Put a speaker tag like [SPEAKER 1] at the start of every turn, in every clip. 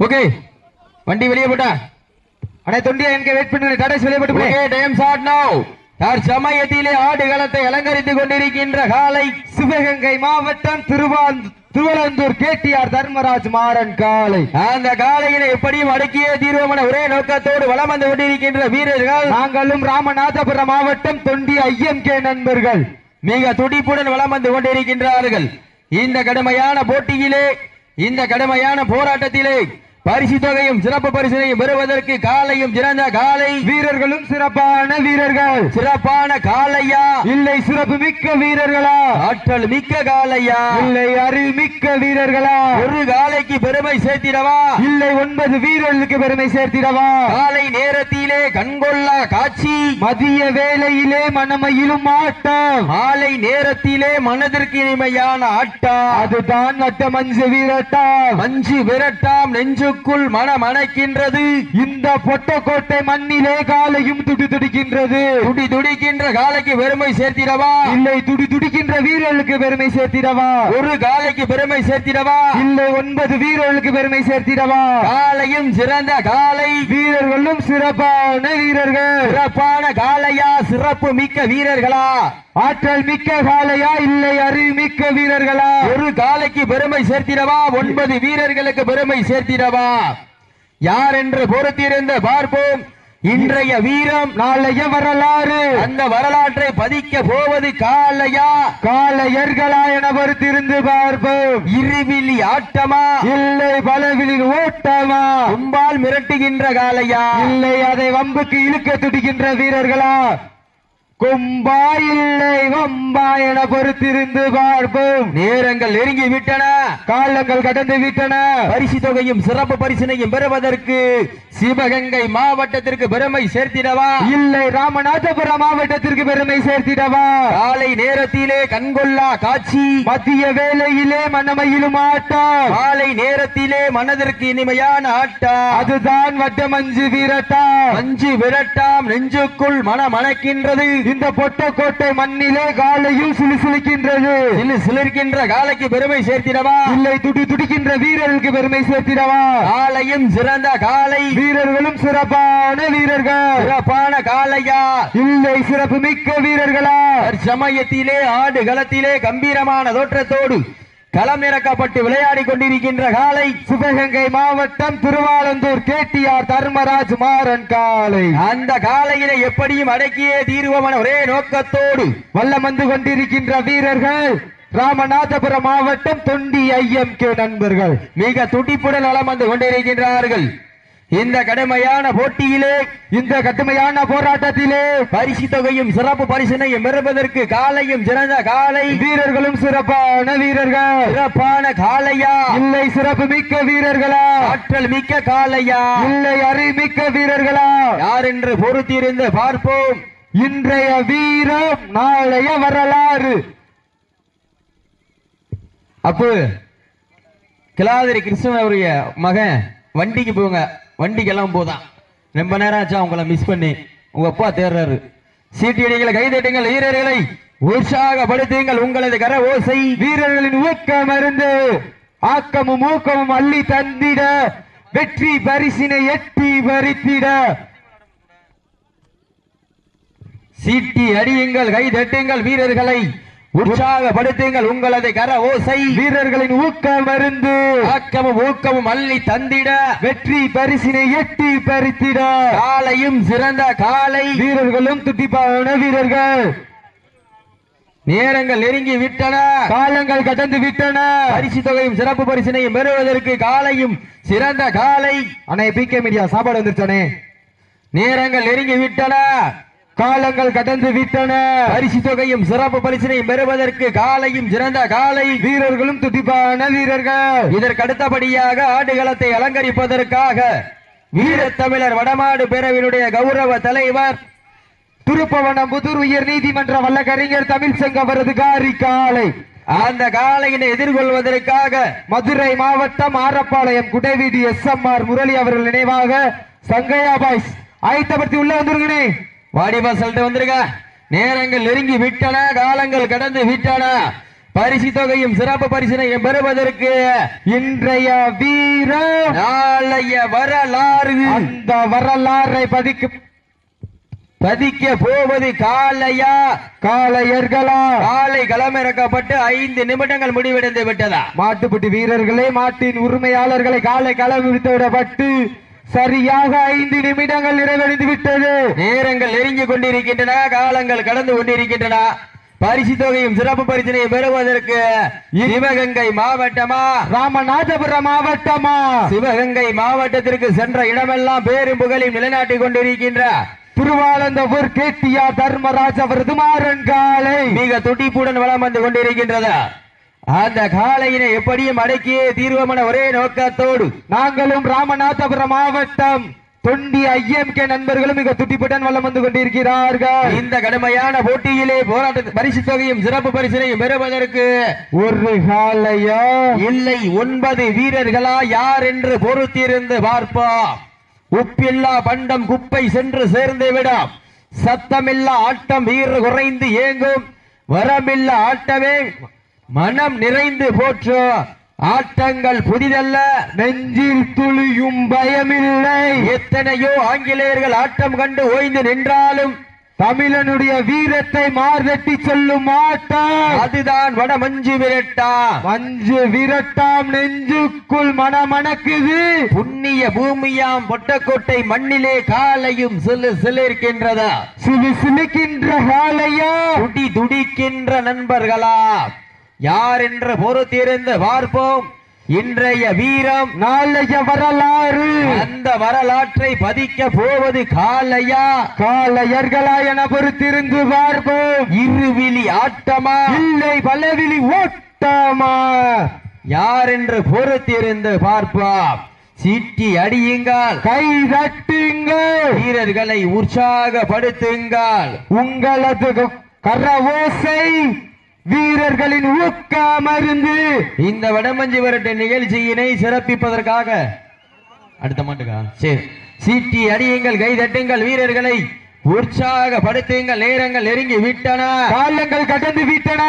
[SPEAKER 1] Okay. வண்டி வெளியே போட்டா.
[SPEAKER 2] அண்ணே தொண்டியா எனக்கு வெயிட் பண்ணுங்க. டாடா வெளியே போட்டு
[SPEAKER 1] ஓகே டைம் ஸ்டார்ட் நவ தற்சமயத்திலே ஆடுகளத்தை அலங்கரித்துக் கொண்டிருக்கின்ற காலை
[SPEAKER 2] சிவகங்கை மாவட்டம் திருவான் திருவலந்தூர் கேடிஆர் தர்மராஜ் மாறன் காலை.
[SPEAKER 1] அந்த காலையினை எப்படியும் அடக்கிய தீர்வமான ஒரே நோக்கத்தோடு வலம் வந்து கொண்டிருக்கின்ற வீரர்கள்.
[SPEAKER 2] நாங்களும் ராமநாதபுரம் மாவட்டம் தொண்டி ஐஎம்கே நண்பர்கள்.
[SPEAKER 1] மிக துடிப்புடன் வலம் வந்து கொண்டிருக்கின்றார்கள். இந்த கடுமையான போட்டியிலே இந்த கடுமையான போராட்டத்திலே பரிசு தொகையும் சிறப்பு பரிசினையும் பெறுவதற்கு காலையும் சிறந்த காலை.
[SPEAKER 2] வீரர்களும் சிறப்பான வீரர்கள்.
[SPEAKER 1] சிறப்பான காலையா?
[SPEAKER 2] இல்லை சிறப்பு மிக்க வீரர்களா?
[SPEAKER 1] ஆற்றல் மிக்க காலையா?
[SPEAKER 2] இல்லை அறிமிக்க வீரர்களா?
[SPEAKER 1] ஒரு காலைக்கு பெருமை சேர்த்திடவா?
[SPEAKER 2] இல்லை ஒன்பது வீரர்களுக்கு பெருமை சேர்த்திடவா?
[SPEAKER 1] காலை நேரத்திலே கண்கொள்ளா காட்சி.
[SPEAKER 2] மதிய வேளையிலே மனமையிலும் ஆட்டம்.
[SPEAKER 1] மாலை நேரத்திலே மனதிற்கு இனிமையான ஆட்டா
[SPEAKER 2] அதுதான் வட்ட மஞ்சு வீரட்டா
[SPEAKER 1] மஞ்சு விரட்டாம் நெஞ்சுக்குள் மனமணக்கின்றது.
[SPEAKER 2] இந்த பொட்டக்கோட்டை மண்ணிலே காலையும் துடி துடிக்கின்றது.
[SPEAKER 1] துடி துடிக்கின்ற காலைக்கு பெருமை சேர்த்திடவா?
[SPEAKER 2] இல்லை துடி துடிக்கின்ற வீரர்களுக்கு பெருமை சேர்த்திடவா?
[SPEAKER 1] ஒரு காலைக்கு பெருமை சேர்த்திடவா?
[SPEAKER 2] இல்லை ஒன்பது வீரர்களுக்கு பெருமை சேர்த்திடவா?
[SPEAKER 1] காலையும் சிறந்த காலை
[SPEAKER 2] வீரர்களும் சிறப்பான வீரர்கள்.
[SPEAKER 1] சிறப்பான காலையா சிறப்பு மிக்க வீரர்களா?
[SPEAKER 2] ஆற்றல் மிக்க காளையா இல்லை அறிமிக்க வீரர்களா?
[SPEAKER 1] ஒரு காலைக்கு பெருமை சேர்த்திடவா? ஒன்பது வீரர்களுக்கு பெருமை சேர்த்திடவா? யார் என்று பொறுத்திருந்து பார்ப்போம். இன்றைய வீரம்
[SPEAKER 2] நாளைய வரலாறு.
[SPEAKER 1] அந்த வரலாற்றை பதிக்க போவது காலையா
[SPEAKER 2] காளையர்களா என பொறுத்திருந்து பார்ப்போம்.
[SPEAKER 1] இருவிழி ஆட்டமா?
[SPEAKER 2] இல்லை பலவிலில் ஓட்டமா?
[SPEAKER 1] கும்பால் மிரட்டுகின்ற காலையா
[SPEAKER 2] இல்லை அதை வம்புக்கு இழுக்க துடிக்கின்ற வீரர்களா? கொம்பா இல்லை வம்பா என பொறுத்திருந்து பார்ப்போம்.
[SPEAKER 1] நேரங்கள் நெருங்கி விட்டன
[SPEAKER 2] காலங்கள் கடந்து விட்டன.
[SPEAKER 1] பரிசு தொகையும் சிறப்பு பரிசினையும் பெறுவதற்கு சிவகங்கை மாவட்டத்திற்கு பெருமை சேர்த்திடவா?
[SPEAKER 2] இல்லை ராமநாதபுரம் மாவட்டத்திற்கு பெருமை சேர்த்திடவா?
[SPEAKER 1] காலை நேரத்திலே கண்கொள்ளா காட்சி
[SPEAKER 2] மத்திய வேலையிலே மனமையிலும் ஆட்டம்
[SPEAKER 1] காலை நேரத்திலே மனதிற்கு இனிமையான ஆட்டா.
[SPEAKER 2] அதுதான் வட்டமஞ்சு வீரட்டா.
[SPEAKER 1] மஞ்சு விரட்டாம் நெஞ்சுக்குள் மனமணக்கின்றது.
[SPEAKER 2] இந்த பொட்டக்கோட்டை மண்ணிலே காலையில் சிலுசிலுக்கின்றது.
[SPEAKER 1] சிலு சிலிர்க்கின்ற காலைக்கு பெருமை சேர்த்திடவா?
[SPEAKER 2] இல்லை துடி துடிக்கின்ற வீரர்களுக்கு பெருமை சேர்த்திடவா?
[SPEAKER 1] காலையும் சிறந்த காலை.
[SPEAKER 2] வீரர்களும் சிறப்பான வீரர்கள்.
[SPEAKER 1] சிறப்பான காலையா?
[SPEAKER 2] இல்லை சிறப்பு மிக்க வீரர்களா?
[SPEAKER 1] சமயத்திலே ஆடு களத்திலே கம்பீரமான தோற்றத்தோடு களம் இறக்கப்பட்டு விளையாடி கொண்டிருக்கின்ற காலை
[SPEAKER 2] சிவகங்கை மாவட்டம் திருவாலந்தூர் கேடிஆர் தர்மராஜ் மாறன் காலை.
[SPEAKER 1] அந்த காலையினை எப்படியும் அடக்கியே தீர்வமான ஒரே நோக்கத்தோடு
[SPEAKER 2] வல்லம் வந்து கொண்டிருக்கின்ற வீரர்கள் ராமநாதபுரம் மாவட்டம் தொண்டி ஐஎம்கே நண்பர்கள்.
[SPEAKER 1] மிக துடிப்புடன் நலம் வந்து கொண்டிருக்கின்றார்கள். இந்த கடுமையான போட்டியிலே
[SPEAKER 2] இந்த கடுமையான போராட்டத்திலே
[SPEAKER 1] பரிசு தொகையும் சிறப்பு பரிசினையும் பெறுவதற்கு காலையும் சிறந்த காலை.
[SPEAKER 2] வீரர்களும் சிறப்பான வீரர்கள்.
[SPEAKER 1] சிறப்பான காலையா
[SPEAKER 2] இல்லை சிறப்பு மிக்க வீரர்களா?
[SPEAKER 1] ஆற்றல் மிக்க காலையா
[SPEAKER 2] இல்லை அறிமிக்க வீரர்களா?
[SPEAKER 1] யார் என்று பொறுத்திருந்து பார்ப்போம்.
[SPEAKER 2] இன்றைய வீரம் நாளைய வரலாறு.
[SPEAKER 1] அப்போ கிளாதிரி கிருஷ்ணனுடைய மகன் வண்டிக்கு போங்க. வண்டிக்கெல்லாம் போதான் ரொம்ப நேரம் ஆச்சா அவங்கள மிஸ் பண்ணி. உங்க அப்பா தேர்றாரு. சீட்டியடிகளை கைதட்டுங்கள் வீரர்களை உற்சாகப்படுத்துங்கள். உங்களது கர ஓசை
[SPEAKER 2] வீரர்களின் ஊக்கம் இருந்து ஆக்கமும் ஊக்கமும் அள்ளி தந்திட வெற்றி பரிசினை எட்டி பறித்திட.
[SPEAKER 1] சீட்டி அடியுங்கள் கைதட்டுங்கள் வீரர்களை. உற்சாகப்படுத்துங்கள் உங்களது கர ஓசை.
[SPEAKER 2] வீரர்களின் ஊக்கம் இருந்து
[SPEAKER 1] ஆக்கமும் ஊக்கமும் அள்ளி தந்திட.
[SPEAKER 2] வெற்றி பரிசினை எட்டி பறித்திட.
[SPEAKER 1] காலையும் சிறந்த காலை.
[SPEAKER 2] வீரர்களும் துட்டிப்பான வீரர்கள்.
[SPEAKER 1] நேரங்கள் நெருங்கி விட்டன.
[SPEAKER 2] காலங்கள் கடந்து விட்டன.
[SPEAKER 1] பரிசு தொகையும் சிறப்பு பரிசினையும் பெறுவதற்கு காலையும் சிறந்த காலை.
[SPEAKER 2] அண்ணே பிகே மீடியா சாப்பாடு வந்துருச்சானே
[SPEAKER 1] நேரங்கள் நெருங்கி விட்டன.
[SPEAKER 2] காலங்கள் கடந்து விட்டன.
[SPEAKER 1] பரிசு தொகையும் சிறப்பு பரிசினை பெறுவதற்கு காலையும் சிறந்த காலை
[SPEAKER 2] வீரர்களும் துடிப்பான வீரர்கள்.
[SPEAKER 1] இதற்கு அடுத்தபடியாக ஆடுகளத்தை அலங்கரிப்பதற்காக வீரத்தமிழர் வடமாடு பேரவினுடைய கௌரவ தலைவர்
[SPEAKER 2] திருப்பவனம் புதூர் உயர் நீதிமன்ற வழக்கறிஞர் தமிழ்சங்க அவரது காரி காலை.
[SPEAKER 1] அந்த காலையினை எதிர்கொள்வதற்காக
[SPEAKER 2] மதுரை மாவட்டம் Arappalayam Kudaiveedhi S M R Murali அவர்கள் நினைவாக சங்கையா பாய்ஸ் ஆயத்தப்படுத்தி உள்ள வந்துருங்கனே
[SPEAKER 1] வாடிபா சொல்லிட்டு வந்திருக்க. நேரங்கள் நெருங்கி விட்டன காலங்கள் கடந்து விட்டன. பரிசு தொகையும் சிறப்பு பரிசினையும் பெறுவதற்கு
[SPEAKER 2] இன்றைய வீரம்
[SPEAKER 1] நாளைய வரலாறு.
[SPEAKER 2] அந்த வரலாறை பதிக்கு
[SPEAKER 1] பதிக்க போவது காலையா
[SPEAKER 2] காளையர்களா?
[SPEAKER 1] காலை களமிறக்கப்பட்டு ஐந்து நிமிடங்கள் முடிவடைந்து விட்டதா?
[SPEAKER 2] மாட்டுப்பட்டி வீரர்களே மாட்டின் உரிமையாளர்களை காலை களம் விடப்பட்டு சரியாக ஐந்து நிமிடங்கள் நிறைவடைந்து விட்டது.
[SPEAKER 1] நேரங்கள் நெருங்கி கொண்டிருக்கின்றன காலங்கள் கடந்து கொண்டிருக்கின்றன. பரிசு தொகையும் சிறப்பு பரிசினையும் பெறுவதற்கு சிவகங்கை மாவட்டமா?
[SPEAKER 2] ராமநாதபுரம் மாவட்டமா?
[SPEAKER 1] சிவகங்கை மாவட்டத்திற்கு சென்ற இடமெல்லாம் பேரும் புகழையும் நிலைநாட்டிக் கொண்டிருக்கின்ற
[SPEAKER 2] திருவாளந்தபுர் கேட்டியா தர்மராஜ் அவரது மாறன் காலை.
[SPEAKER 1] மிக துடிப்புடன் வளம் வந்து கொண்டிருக்கின்றது. அந்த காலையினை எப்படியும் அடக்கியே தீர்வமான ஒரே நோக்கத்தோடு
[SPEAKER 2] நாங்களும் ராமநாதபுரம் மாவட்டம் தொண்டி ஐஎம்கே நண்பர்களும் மிக துட்டிப்புடன் வளம் வந்து கொண்டிருக்கிறார்கள்.
[SPEAKER 1] இந்த கடுமையான போட்டியிலே போராட்ட பரிசு தொகையும் சிறப்பு பரிசினையும் பெறுவதற்கு
[SPEAKER 2] ஒரு காலையா
[SPEAKER 1] இல்லை ஒன்பது வீரர்களா? யார் என்று பொறுத்திருந்து பார்ப்பா உப்பில்லா பண்டம் குப்பை சென்று சேர்ந்து விடும். சத்தமில்லா ஆட்டம் வீர குறைந்து ஏங்கும். வரமில்லா ஆட்டமே மனம் நிறைந்து போற்றோ. ஆட்டங்கள் புதிதல்ல.
[SPEAKER 2] நெஞ்சில் துளியும் பயமில்லை.
[SPEAKER 1] எத்தனையோ ஆங்கிலேயர்கள் ஆட்டம் கண்டு ஓய்ந்து நின்றாலும்
[SPEAKER 2] தமிழனுடைய வீரத்தை மார்தட்டி சொல்லும் ஆட்டம்.
[SPEAKER 1] அதுதான் வட மஞ்சு விரட்டா.
[SPEAKER 2] மஞ்சு விரட்டாம் நெஞ்சுக்குள் மனமணக்குது.
[SPEAKER 1] புண்ணிய பூமியாம் பொட்டக்கோட்டை மண்ணிலே காலையும் சிலு சிலிருக்கின்றதா?
[SPEAKER 2] சிலு சிலுக்கின்ற காலையா?
[SPEAKER 1] துடி துடிக்கின்ற நண்பர்களா? யார் என்று பொறுத்திருந்து பார்ப்போம். இன்றைய வீரம்
[SPEAKER 2] நாளைய வரலாறு.
[SPEAKER 1] அந்த வரலாற்றை பதிக்க போவது காலையா
[SPEAKER 2] காளையர்களா என பொறுத்திருந்து பார்ப்போம்.
[SPEAKER 1] இருவிழி ஆட்டமா?
[SPEAKER 2] இல்லை பலவிழி ஓட்டமா?
[SPEAKER 1] யார் என்று பொறுத்திருந்து பார்ப்போம். சீட்டி அடியுங்கள்.
[SPEAKER 2] கை தட்டுங்கள்.
[SPEAKER 1] வீரர்களை உற்சாகப்படுத்துங்கள்.
[SPEAKER 2] உங்களது கரவோசை வீரர்களின் ஊக்க மருந்து.
[SPEAKER 1] இந்த வடமஞ்சி விரட்டு நிகழ்ச்சியினை சிறப்பிப்பதற்காக. அடுத்த மாட்டுக்கா? சரி. சீட்டி அடியுங்கள் கை தட்டுங்கள் வீரர்களை. உற்சாகப்படுத்துங்கள் நேரங்கள் நெருங்கி விட்டன.
[SPEAKER 2] காலங்கள் கடந்து விட்டன.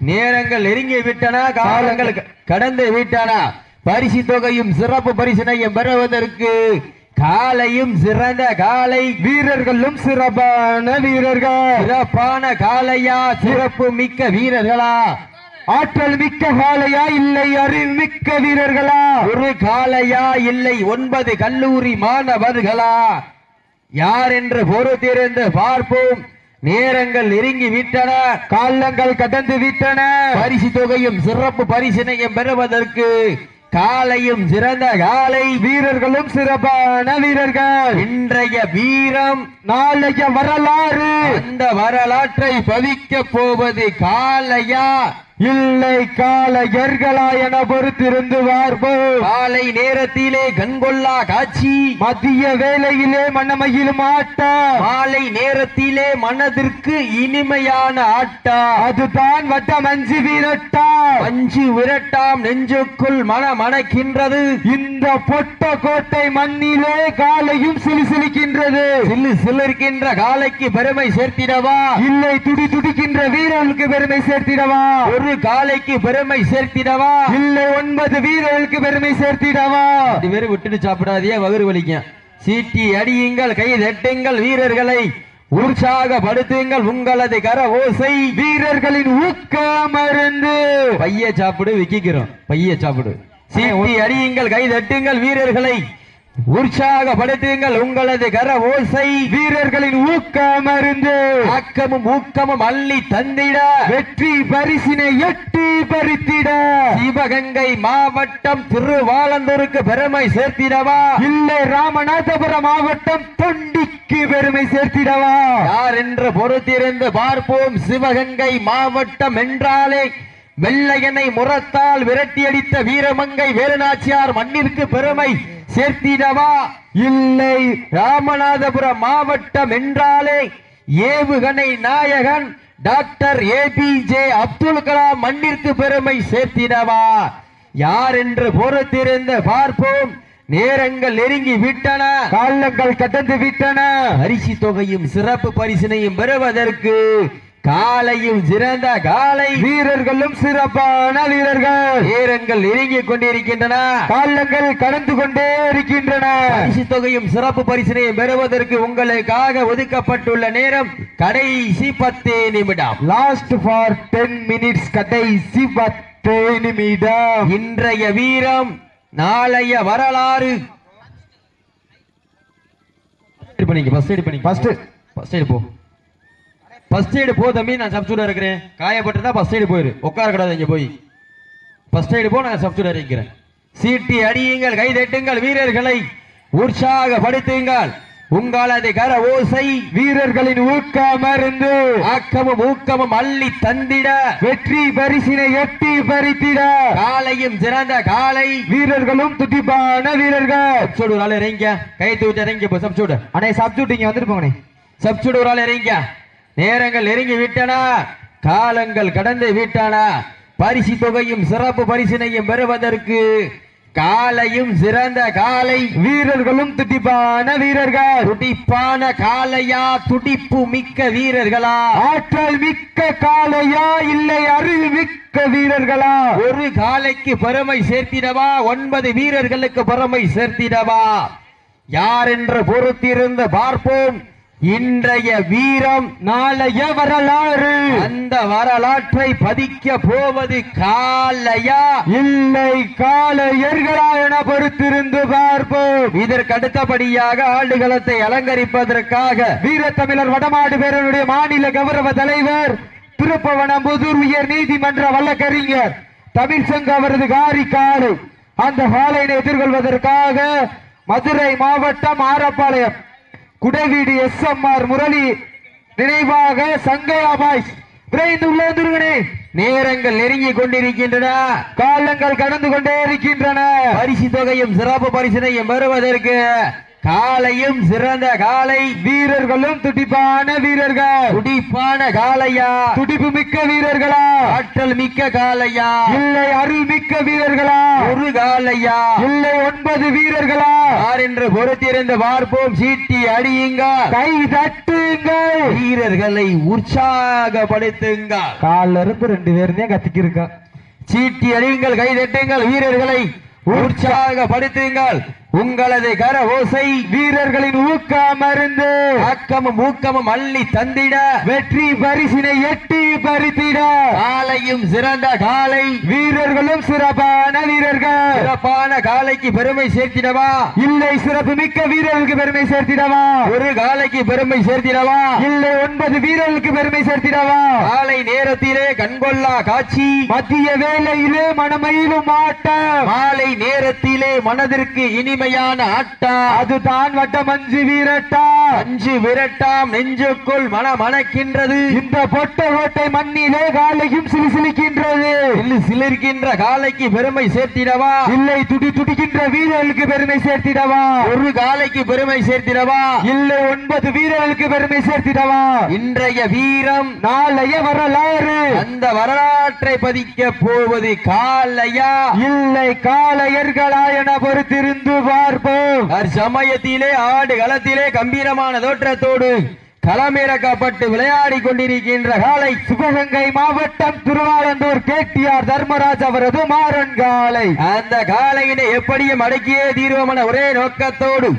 [SPEAKER 1] நேரங்கள் நெருங்கி விட்டன காலங்கள் கடந்து விட்டன. பரிசு தொகையும் சிறப்பு பரிசினையும் பெறுவதற்கு காலையும் சிறந்த காலை
[SPEAKER 2] வீரர்களும் சிறப்பான வீரர்கள்.
[SPEAKER 1] சிறப்பான காலையா சிறப்பு மிக்க வீரர்களா?
[SPEAKER 2] ஆற்றல் மிக்க காலையா இல்லை அறிவு மிக்க வீரர்களா?
[SPEAKER 1] ஒரு காலையா இல்லை ஒன்பது கல்லூரி மாணவர்களா? யார் என்று பொறுத்திருந்து பார்ப்போம். நேரங்கள் நெருங்கி விட்டன
[SPEAKER 2] காலங்கள் கடந்து விட்டன.
[SPEAKER 1] பரிசு தொகையும் சிறப்பு பரிசினையும் பெறுவதற்கு காலையும் சிறந்த காலை
[SPEAKER 2] வீரர்களும் சிறப்பான வீரர்கள்.
[SPEAKER 1] இன்றைய வீரம்
[SPEAKER 2] நாளைய வரலாறு.
[SPEAKER 1] அந்த வரலாற்றை பதிக்க போவது காலையா
[SPEAKER 2] இல்லை காளையர்களா என பொறுத்திருந்து பார்ப்போம்
[SPEAKER 1] காலை நேரத்திலே கண்கொள்ளா காட்சி.
[SPEAKER 2] மதிய வேளையிலே மன்னமையிலும் ஆட்டம்
[SPEAKER 1] மாலை நேரத்திலே மனதிற்கு இனிமையான ஆட்டம்
[SPEAKER 2] அதுதான் வட்ட மஞ்சு வீரட்டா.
[SPEAKER 1] அஞ்சு விரட்டாம் நெஞ்சுக்குள் மனமணக்கின்றது
[SPEAKER 2] இந்த பொட்ட கோட்டை மண்ணிலே காலையும் சிலிசிலிக்கின்றது.
[SPEAKER 1] சில்லு சிலிருக்கின்ற காலைக்கு பெருமை சேர்த்திடவா?
[SPEAKER 2] இல்லை துடி துடிக்கின்ற வீரர்களுக்கு பெருமை சேர்த்திடவா?
[SPEAKER 1] ஒரு காலைக்கு பெருமை சேர்த்திடவா?
[SPEAKER 2] இல்லை ஒன்பது வீரர்களுக்கு பெருமை சேர்த்திடவா?
[SPEAKER 1] ரெண்டு பேரும் விட்டுட்டு சாப்பிடாதே வகுறு வலிக்கும் சீட்டி அடியுங்கள் கை தட்டுங்கள் வீரர்களை. உற்சாகப்படுத்துங்கள் உங்களது கர ஓசை.
[SPEAKER 2] வீரர்களின் ஊக்க மருந்து
[SPEAKER 1] பைய சாப்பிடு விக்கிக்கிறோம். பைய சாப்பிடு. சீட்டி அடியுங்கள் கை தட்டுங்கள் வீரர்களை. உற்சாகப்படுத்துங்கள் உங்களது கர ஓசை.
[SPEAKER 2] வீரர்களின் ஊக்க மருந்து
[SPEAKER 1] ஆக்கமும் ஊக்கமும் அள்ளி தந்திட.
[SPEAKER 2] வெற்றி பரிசினை எட்டி பறித்திட.
[SPEAKER 1] சிவகங்கை மாவட்டம் திருவாலந்தூருக்கு பெருமை சேர்த்திடவா?
[SPEAKER 2] இல்லை ராமநாதபுரம் மாவட்டம் தொண்டிக்கு பெருமை சேர்த்திடவா?
[SPEAKER 1] யார் என்று பொறுத்திருந்து பார்ப்போம். சிவகங்கை மாவட்டம் என்றாலே வெள்ளையனை முரத்தால் விரட்டியடித்த வீரமங்கை வேலுநாச்சியார் மண்ணிற்கு பெருமை. சேர்த்திடவா?
[SPEAKER 2] இல்லை.
[SPEAKER 1] ராமநாதபுரம் மாவட்டம் என்றாலே ஏவுகணை நாயகன் டாக்டர் ஏபிஜே அப்துல் கலாம் மண்ணிற்கு பெருமை. சேர்த்திடவா? யார் என்று பொறுத்திருந்து பார்ப்போம். நேரங்கள் நெருங்கி விட்டன.
[SPEAKER 2] காலங்கள் கடந்து விட்டன.
[SPEAKER 1] அரிசி தொகையும் சிறப்பு பரிசினையும் பெறுவதற்கு காலையும் சிறந்த காலை.
[SPEAKER 2] வீரர்களும் சிறப்பான வீரர்கள்.
[SPEAKER 1] வீரங்கள் நெருங்கிக் கொண்டிருக்கின்றன.
[SPEAKER 2] காலங்கள் கடந்து கொண்டே இருக்கின்றன.
[SPEAKER 1] பரிசு தொகையும் சிறப்பு பரிசினையும் பெறுவதற்கு உங்களுக்காக ஒதுக்கப்பட்டுள்ள நேரம் கடைசி பத்து நிமிடம்.
[SPEAKER 2] லாஸ்ட் ஃபார் டென் மினிட்ஸ் கடைசி பத்து நிமிடம்.
[SPEAKER 1] இன்றைய வீரம் நாளைய வரலாறு. பண்ணிக்க ஃபர்ஸ்ட் எய்ட் பண்ணிக்க
[SPEAKER 2] ஃபர்ஸ்ட்
[SPEAKER 1] ஃபர்ஸ்ட் எய்ட் போ. ஃபர்ஸ்ட் எய்டு போ தம்பி நான் சப்ஸ்டியூட் இருக்கிறேன். காயப்பட்டிருந்தா ஃபர்ஸ்ட் எய்டு போயிரு. உட்கார கூடாது இங்கே போய். ஃபர்ஸ்ட் எய்ட் போ நான் சப்ஸ்டியூட் இருக்கிறேன். சீட்டி அடியுங்கள் கை தட்டுங்கள் வீரர்களை. உற்சாகப்படுத்துங்கள். உங்களது கர ஓசை
[SPEAKER 2] வீரர்களின் ஊக்கமருந்து
[SPEAKER 1] ஆக்கமும் ஊக்கமும் அள்ளி தந்திட.
[SPEAKER 2] வெற்றி பரிசினை எட்டி பறித்திட.
[SPEAKER 1] காலையும் சிறந்த காலை.
[SPEAKER 2] வீரர்களும் துடிப்பான வீரர்கள்.
[SPEAKER 1] சொல்லு ஒரு ஆள் இறங்க கை தூட்டு இறங்கி போ சப்ஸ்டியூட்
[SPEAKER 2] அண்ணே சப்ஜூட் இங்க வந்துட்டு போங்கண்ணே.
[SPEAKER 1] சப்ஸ்டியூட் ஒரு ஆள் இறங்க நேரங்கள் நெருங்கி விட்டன காலங்கள் கடந்து விட்டன. பரிசு தொகையும் சிறப்பு பரிசினையும் பெறுவதற்கு காலையும் சிறந்த காலை
[SPEAKER 2] வீரர்களும் துடிப்பான வீரர்கள்.
[SPEAKER 1] துடிப்பான காலையா துடிப்பு மிக்க வீரர்களா?
[SPEAKER 2] ஆற்றல் மிக்க காளையா இல்லை அறிவு மிக்க வீரர்களா?
[SPEAKER 1] ஒரு காலைக்கு பெருமை சேர்த்திடவா? ஒன்பது வீரர்களுக்கு பெருமை சேர்த்திடவா? யார் என்று பொறுத்திருந்து பார்ப்போம். இன்றைய வீரம்
[SPEAKER 2] நாளைய வரலாறு
[SPEAKER 1] அந்த வரலாற்றை பதிக்க போவது காலையா?
[SPEAKER 2] இல்லை காளையர்களா என பொறுத்திருந்து பார்ப்போம்.
[SPEAKER 1] இதற்கு அடுத்தபடியாக ஆடுகளத்தை அலங்கரிப்பதற்காக
[SPEAKER 2] வீரத்தமிழர் வடமாடு பேரனுடைய மாநில கௌரவ தலைவர் திருப்பவனம்புதூர் உயர் நீதிமன்ற வழக்கறிஞர் தமிழ் சங்க அவரது காரி காலை. அந்த காலையினை எதிர்கொள்வதற்காக மதுரை மாவட்டம் Arappalayam Kudaiveedu S M R Murali நினைவாக சங்கையா பாய்ஸ் விரைந்து உள்ளே வந்துருங்கனே
[SPEAKER 1] நேரங்கள் நெருங்கி கொண்டிருக்கின்றன.
[SPEAKER 2] காலங்கள் கடந்து கொண்டே இருக்கின்றன.
[SPEAKER 1] பரிசு தொகையும் சிறப்பு பரிசினையும் பெறுவதற்கு காலையும் சிறந்த காலை
[SPEAKER 2] வீரர்களும் துடிப்பான வீரர்கள்.
[SPEAKER 1] துடிப்பான காலையா
[SPEAKER 2] துடிப்பு மிக்க வீரர்களா?
[SPEAKER 1] ஆற்றல் மிக்க காலையா
[SPEAKER 2] இல்லை அருள் மிக்க வீரர்களா?
[SPEAKER 1] ஒரு காலையா
[SPEAKER 2] இல்லை ஒன்பது வீரர்களா?
[SPEAKER 1] யார் என்று பொறுத்திருந்து பார்ப்போம். சீட்டி அடியுங்க
[SPEAKER 2] கை தட்டுங்கள்.
[SPEAKER 1] வீரர்களை உற்சாகப்படுத்துங்கள்.
[SPEAKER 2] கால்ல இருந்து ரெண்டு பேரும் தான் கத்திக்கு இருக்கா
[SPEAKER 1] சீட்டி அடியுங்கள் கை தட்டுங்கள். வீரர்களை உற்சாகப்படுத்துங்கள். உங்களது கர ஓசை
[SPEAKER 2] வீரர்களின் ஊக்கம் அருந்து
[SPEAKER 1] அக்கமும் ஊக்கமும் அள்ளி தந்திட
[SPEAKER 2] வெற்றி பரிசினை எட்டி பறித்திட.
[SPEAKER 1] காலையும் சிறந்த காலை
[SPEAKER 2] வீரர்களும் சிறப்பான வீரர்கள்.
[SPEAKER 1] சிறப்பான காலைக்கு பெருமை சேர்த்திடவா?
[SPEAKER 2] இல்லை சிறப்பு மிக்க வீரர்களுக்கு பெருமை சேர்த்திடவா?
[SPEAKER 1] ஒரு காலைக்கு பெருமை சேர்த்திடவா?
[SPEAKER 2] இல்லை ஒன்பது வீரர்களுக்கு பெருமை சேர்த்திடவா?
[SPEAKER 1] காலை நேரத்திலே கண்கொள்ளா காட்சி
[SPEAKER 2] மத்திய வேலையிலே மனமயிலும் ஆட்டம்.
[SPEAKER 1] மாலை நேரத்திலே மனதிற்கு இனிமையான ஆட்டம்
[SPEAKER 2] அதுதான் வட்டமஞ்சு வீரட்டா.
[SPEAKER 1] அஞ்சு விரட்டாம் நெஞ்சுக்குள் மன மணக்கின்றது
[SPEAKER 2] இந்த பொட்ட கோட்டை மண்ணிலே காலையும் சிலிசிலிக்கின்றது.
[SPEAKER 1] சிலு சிலிர்க்கின்ற காலைக்கு பெருமை சேர்த்திடவா?
[SPEAKER 2] இல்லை துடி துடிக்கின்ற வீரர்களுக்கு பெருமை சேர்த்திடவா?
[SPEAKER 1] ஒரு காலைக்கு பெருமை சேர்த்திடவா?
[SPEAKER 2] இல்லை ஒன்பது வீரர்களுக்கு பெருமை சேர்த்திடவா?
[SPEAKER 1] இன்றைய வீரம்
[SPEAKER 2] நாளைய வரலாறு.
[SPEAKER 1] அந்த வரலாற்றை பதிக்க போவது காலையா?
[SPEAKER 2] இல்லை காளையர்களா என பொறுத்திருந்து பார்ப்போம்.
[SPEAKER 1] சமயத்திலே ஆடு களத்திலே கம்பீரமான தோற்றத்தோடு களமிறக்கப்பட்டு விளையாடி கொண்டிருக்கின்ற காலை
[SPEAKER 2] சிவகங்கை மாவட்டம் திருவாரந்தூர் கேடிஆர் தர்மராஜ் அவரது மாறன் காலை.
[SPEAKER 1] அந்த காலையினை எப்படியும் அடக்கியே தீர்வமான ஒரே நோக்கத்தோடு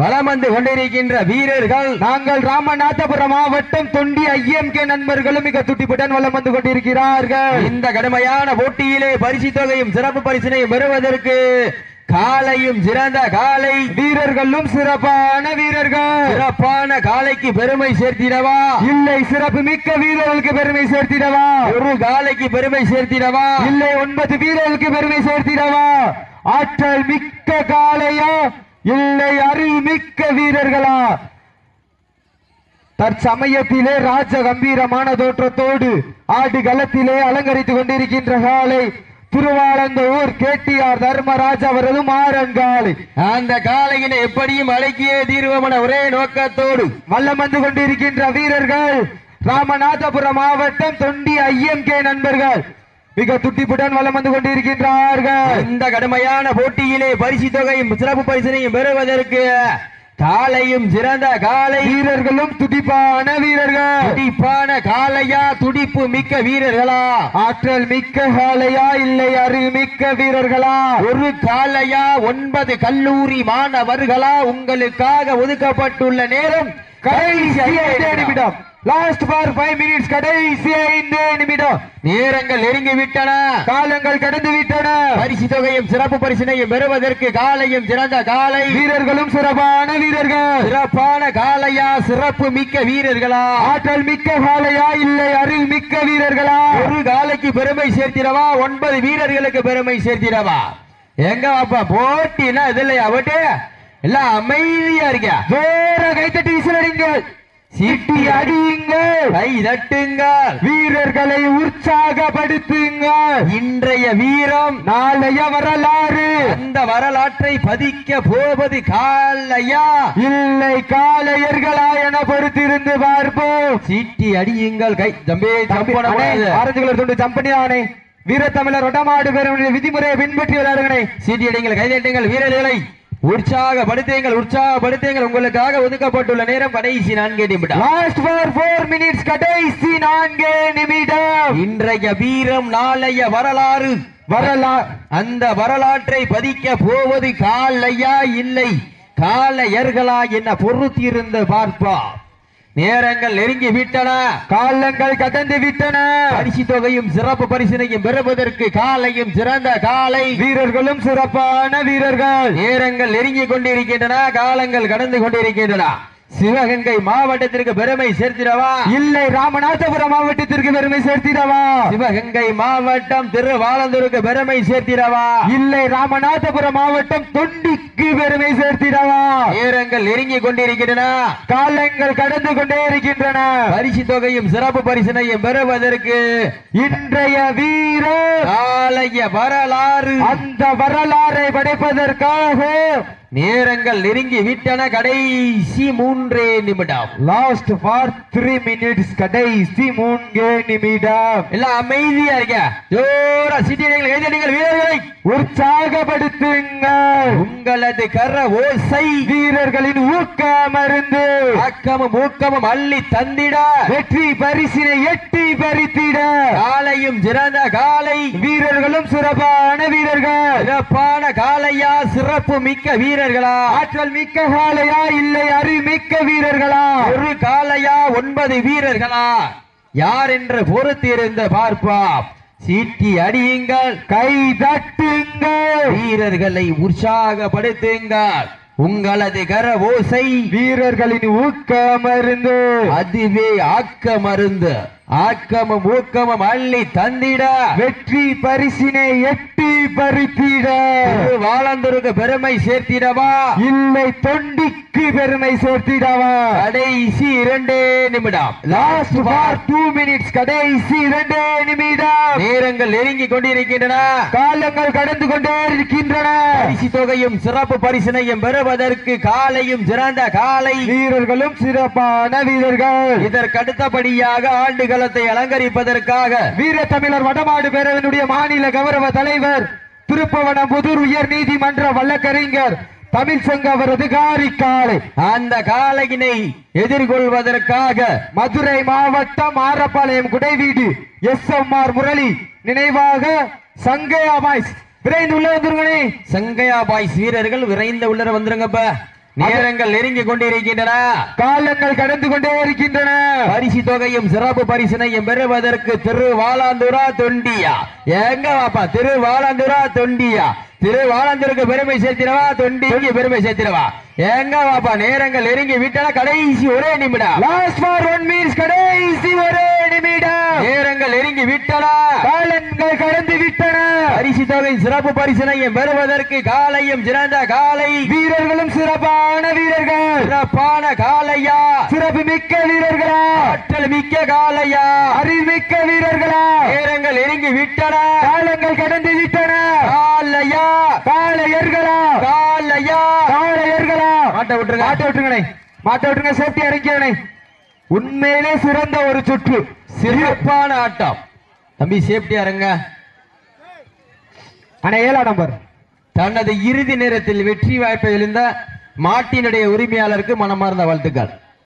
[SPEAKER 1] வலம் வந்து கொண்டிருக்கின்ற வீரர்கள்
[SPEAKER 2] நாங்கள் ராமநாதபுரம் மாவட்டம் தொண்டி ஐஎம்கே நண்பர்களும் மிக துட்டிப்புடன் வலம் வந்து கொண்டிருக்கிறார்கள்.
[SPEAKER 1] இந்த கடுமையான போட்டியிலே பரிசு தொகையும் சிறப்பு பரிசினையும் பெறுவதற்கு காலையும் சிறந்த காலை
[SPEAKER 2] வீரர்களும் சிறப்பான வீரர்கள்.
[SPEAKER 1] சிறப்பான காலைக்கு பெருமை சேர்த்திடவா?
[SPEAKER 2] இல்லை சிறப்பு மிக்க வீரர்களுக்கு பெருமை சேர்த்திடவா?
[SPEAKER 1] ஒரு காலைக்கு பெருமை சேர்த்திடவா?
[SPEAKER 2] இல்லை ஒன்பது வீரர்களுக்கு பெருமை சேர்த்திடவா? ஆற்றல் மிக்க காளையா? இல்லை அறிவு மிக்க வீரர்களா? தற்சமயத்திலே ராஜ கம்பீரமான தோற்றத்தோடு ஆடு களத்திலே அலங்கரித்துக் கொண்டிருக்கின்ற காலை திருவாளந்தூர் கேடிஆர் தர்மராஜ் அவரது மாறன் காலை.
[SPEAKER 1] அந்த காலையினை எப்படியும் அடக்கியே தீர்வமான ஒரே நோக்கத்தோடு
[SPEAKER 2] வல்லம் வந்து கொண்டிருக்கின்ற வீரர்கள் ராமநாதபுரம் மாவட்டம் தொண்டி ஐஎம்கே நண்பர்கள். மிக துட்டிப்புடன் வலம் வந்து கொண்டிருக்கின்றார்கள்.
[SPEAKER 1] இந்த கடுமையான போட்டியிலே பரிசு தொகையும் சிறப்பு பரிசினையும் பெறுவதற்கு காலையும் சிறந்த காலை
[SPEAKER 2] வீரர்களும் துடிப்பான வீரர்கள்.
[SPEAKER 1] துடிப்பான காளையா? துடிப்பு மிக்க வீரர்களா?
[SPEAKER 2] ஆற்றல் மிக்க காளையா? இல்லை அறிவு மிக்க வீரர்களா?
[SPEAKER 1] ஒரு காளையா? ஒன்பது கல்லூரி மாணவர்களா? உங்களுக்காக ஒதுக்கப்பட்டுள்ள நேரம்
[SPEAKER 2] கடைசி நிமிடம். லாஸ்ட் ஃபார் ஃபைவ் மினிட்ஸ் கடைசி ஐந்து நிமிடம்.
[SPEAKER 1] நேரங்கள் நெருங்கி விட்டன
[SPEAKER 2] காலங்கள் கடந்து விட்டன
[SPEAKER 1] பரிசு தொகையும் சிறப்பு பரிசினையும் பெறுவதற்கு காலையும் சிறந்த காலை.
[SPEAKER 2] வீரர்களும் சிறப்பான வீரர்கள்.
[SPEAKER 1] சிறப்பான காளையா சிறப்பு மிக்க வீரர்களா?
[SPEAKER 2] ஆற்றல் மிக்க காளையா இல்லை அறிவு மிக்க வீரர்களா?
[SPEAKER 1] ஒரு காலைக்கு பெருமை சேர்த்திடவா? ஒன்பது வீரர்களுக்கு பெருமை சேர்த்திடவா? எங்க வாப்பா போட்டினா இது இல்லையா போட்டு? எல்லாம் அமைதியா இருக்க
[SPEAKER 2] வேற கைத்தட்டி விசிலடிங்கள்
[SPEAKER 1] சீட்டி
[SPEAKER 2] அடியுங்கள்.
[SPEAKER 1] கை தட்டுங்கள்.
[SPEAKER 2] வீரர்களை உற்சாகப்படுத்துங்கள்.
[SPEAKER 1] இன்றைய வீரம்
[SPEAKER 2] நாளைய வரலாறு.
[SPEAKER 1] அந்த வரலாற்றை பதிக்க போவது காலையா?
[SPEAKER 2] இல்லை காளையர்களா என பொறுத்திருந்து பார்ப்போம்.
[SPEAKER 1] சீட்டி அடியுங்கள். கை தம்பி
[SPEAKER 2] ஆரஞ்சு துண்டு ஜம்பனி ஆணை வீரத்தமிழர் ஒட்டமாடு பேரவனுடைய விதிமுறையை பின்பற்றி விளையாடுகிறேன்
[SPEAKER 1] சீட்டி அடிங்கள் கை தட்டுங்கள். வீரர்களை உற்சாகப்படுத்துங்கள் உற்சாகப்படுத்துங்கள். உங்களுக்காக ஒதுக்கப்பட்டுள்ள நேரம் கடைசி நான்கு நிமிடம்.
[SPEAKER 2] லாஸ்ட் ஃபார் ஃபோர் மினிட்ஸ் கடைசி நான்கு நிமிடம்.
[SPEAKER 1] இன்றைய வீரம் நாளைய வரலாறு.
[SPEAKER 2] வரலாறு
[SPEAKER 1] அந்த வரலாற்றை பதிக்க போவது காலையா இல்லை? காலையர்களா என்ன பொறுத்திருந்து பார்ப்பா நேரங்கள் நெருங்கி விட்டன.
[SPEAKER 2] காலங்கள் கடந்து விட்டன.
[SPEAKER 1] பரிசு தொகையும் சிறப்பு பரிசினையும் பெறுவதற்கு காலையும் சிறந்த காலை.
[SPEAKER 2] வீரர்களும் சிறப்பான வீரர்கள்.
[SPEAKER 1] நேரங்கள் நெருங்கி கொண்டிருக்கின்றன காலங்கள் கடந்து கொண்டிருக்கின்றன. சிவகங்கை மாவட்டத்திற்கு பெருமை சேர்த்திடவா?
[SPEAKER 2] இல்லை ராமநாதபுரம் மாவட்டத்திற்கு பெருமை சேர்த்திடவா?
[SPEAKER 1] சிவகங்கை மாவட்டம் திருவாலந்தூருக்கு பெருமை சேர்த்திடவா?
[SPEAKER 2] இல்லை ராமநாதபுரம் மாவட்டம் தொண்டிக்கு பெருமை சேர்த்திடவா?
[SPEAKER 1] நேரங்கள் நெருங்கி கொண்டிருக்கின்றன.
[SPEAKER 2] காலங்கள் கடந்து கொண்டே இருக்கின்றன.
[SPEAKER 1] பரிசு தொகையும் சிறப்பு பரிசினையும் பெறுவதற்கு
[SPEAKER 2] இன்றைய வீரர்
[SPEAKER 1] காலைய வரலாறு.
[SPEAKER 2] அந்த வரலாறை படைப்பதற்காக
[SPEAKER 1] நேரங்கள் நெருங்கி விட்டன கடைசி மூன்றே நிமிடம்.
[SPEAKER 2] லாஸ்ட் ஃபார் த்ரீ மினிட்ஸ் கடைசி மூன்று நிமிடம்.
[SPEAKER 1] எல்லாம் அமைதியா இருக்க ஜோரா சிட்டிகள் கைதடிகள் வீரர்களை
[SPEAKER 2] உற்சாகப்படுத்துங்கள்.
[SPEAKER 1] உங்களது கர ஓசை
[SPEAKER 2] வீரர்களின் ஊக்கமருந்து
[SPEAKER 1] ஆக்கமும் ஊக்கமும் அள்ளி தந்திட.
[SPEAKER 2] வெற்றி பரிசினை எட்டி பறித்திட.
[SPEAKER 1] காலையும் சிறந்த காலை.
[SPEAKER 2] வீரர்களும் சிறப்பான வீரர்கள்.
[SPEAKER 1] சிறப்பான காலையா சிறப்பு மிக்க வீரர்களா?
[SPEAKER 2] ஆற்றல் மிக்க காளையா? இல்லை அறிவு மிக்க வீரர்களா?
[SPEAKER 1] ஒரு காலையா ஒன்பது வீரர்களா? யார் என்று பொறுத்திருந்து பார்ப்போம். சீட்டி அடியுங்கள்.
[SPEAKER 2] கை தட்டுங்கள்.
[SPEAKER 1] வீரர்களை உற்சாகப்படுத்துங்கள். உங்களது கர ஓசை
[SPEAKER 2] வீரர்களின் ஊக்கமருந்து
[SPEAKER 1] அதுவே ஆக்க மருந்து. ஆக்கமும் ஊக்கமும் அள்ளி தந்திட.
[SPEAKER 2] வெற்றி பரிசினை எட்டி பறித்திட.
[SPEAKER 1] வாழந்தருக்கு பெருமை சேர்த்திடவா.
[SPEAKER 2] இல்லை தொண்டிக்கு பெருமை சேர்த்திடவா.
[SPEAKER 1] கடைசி இரண்டே நிமிடம்.
[SPEAKER 2] லாஸ்ட் ஃபார் டூ மினிட்ஸ் கடைசி இரண்டே நிமிடம்.
[SPEAKER 1] நேரங்கள் நெருங்கி கொண்டிருக்கின்றன.
[SPEAKER 2] காலங்கள் கடந்து கொண்டே இருக்கின்றன.
[SPEAKER 1] பரிசு தொகையும் சிறப்பு பரிசினையும் பெறுவதற்கு காலையும் சிறந்த காலை.
[SPEAKER 2] வீரர்களும் சிறப்பான வீரர்கள்.
[SPEAKER 1] இதற்கு அடுத்தபடியாக ஆண்டுகளத்தை அலங்கரிப்பதற்காக
[SPEAKER 2] வீர தமிழர் வடமாடு பேரவனுடைய மாநில கௌரவ தலைவர் திருப்பவனம் புதூர் உயர் நீதிமன்ற வழக்கறிஞர் தமிழ் சங்க அவரது காரிக்காலை
[SPEAKER 1] அந்த காலையினை எதிர்கொள்வதற்காக
[SPEAKER 2] மதுரை மாவட்டம் Arappalayam Kudaiveedu S M R Murali நினைவாக சங்கையா பாய்ஸ் விரைந்து உள்ள வந்துருங்கனே
[SPEAKER 1] சங்கையா பாய்ஸ் வீரர்கள் விரைந்த உள்ளர வந்துருங்கப்ப. நேரங்கள் நெருங்கி கொண்டிருக்கின்றன.
[SPEAKER 2] காலங்கள் கடந்து கொண்டே இருக்கின்றன.
[SPEAKER 1] பரிசு தொகையும் சிறப்பு பரிசினையும் பெறுவதற்கு திரு வாலாந்துரா தொண்டியா. எங்க வாப்பா? திரு வாலாந்துரா தொண்டியா. திரு வாலாந்தூருக்கு பெருமை சேர்த்திடவா? தொண்டிக்கு பெருமை சேர்த்திடவா? எங்க வாப்பா? நேரங்கள் நெருங்கி விட்டன. கடைசி ஒரே நிமிடம்.
[SPEAKER 2] லாஸ்ட் ஃபார் ஒன் மீன்ஸ் கடைசி ஒரே நிமிடம்.
[SPEAKER 1] நேரங்கள் நெருங்கி விட்டன.
[SPEAKER 2] காலங்கள் கடந்து விட்டன.
[SPEAKER 1] பரிசு தொகை சிறப்பு பரிசினையும் பெறுவதற்கு காலையும் சிறந்த காலை.
[SPEAKER 2] வீரர்களும் சிறப்பான வீரர்கள்.
[SPEAKER 1] சிறப்பான காலையா?
[SPEAKER 2] சிறப்பு மிக்க வீரர்களா?
[SPEAKER 1] ஆற்றல் மிக்க காலையா?
[SPEAKER 2] அறிவுமிக்க வீரர்களா?
[SPEAKER 1] நேரங்கள் நெருங்கி விட்டன.
[SPEAKER 2] காலங்கள் கடந்து விட்டன.
[SPEAKER 1] காலையா?
[SPEAKER 2] காளையர்களா?
[SPEAKER 1] காலையா?
[SPEAKER 2] காளையர்களா?
[SPEAKER 1] மாட்ட விட்டுருங்க
[SPEAKER 2] மாட்ட விட்டுருங்கண்ணே. மாட்ட விட்டுருங்க சேஃப்டி இறங்கியவனே உண்மையிலே சிறந்த ஒரு சுற்று
[SPEAKER 1] சிறப்பான ஆட்டம். தம்பி சேஃப்டி இறங்க.
[SPEAKER 2] ஆனா ஏழா நம்பர்
[SPEAKER 1] தனது இறுதி நேரத்தில் வெற்றி வாய்ப்பை எழுந்த மாட்டினுடைய உரிமையாளருக்கு மனமார்ந்த வாழ்த்துக்கள்.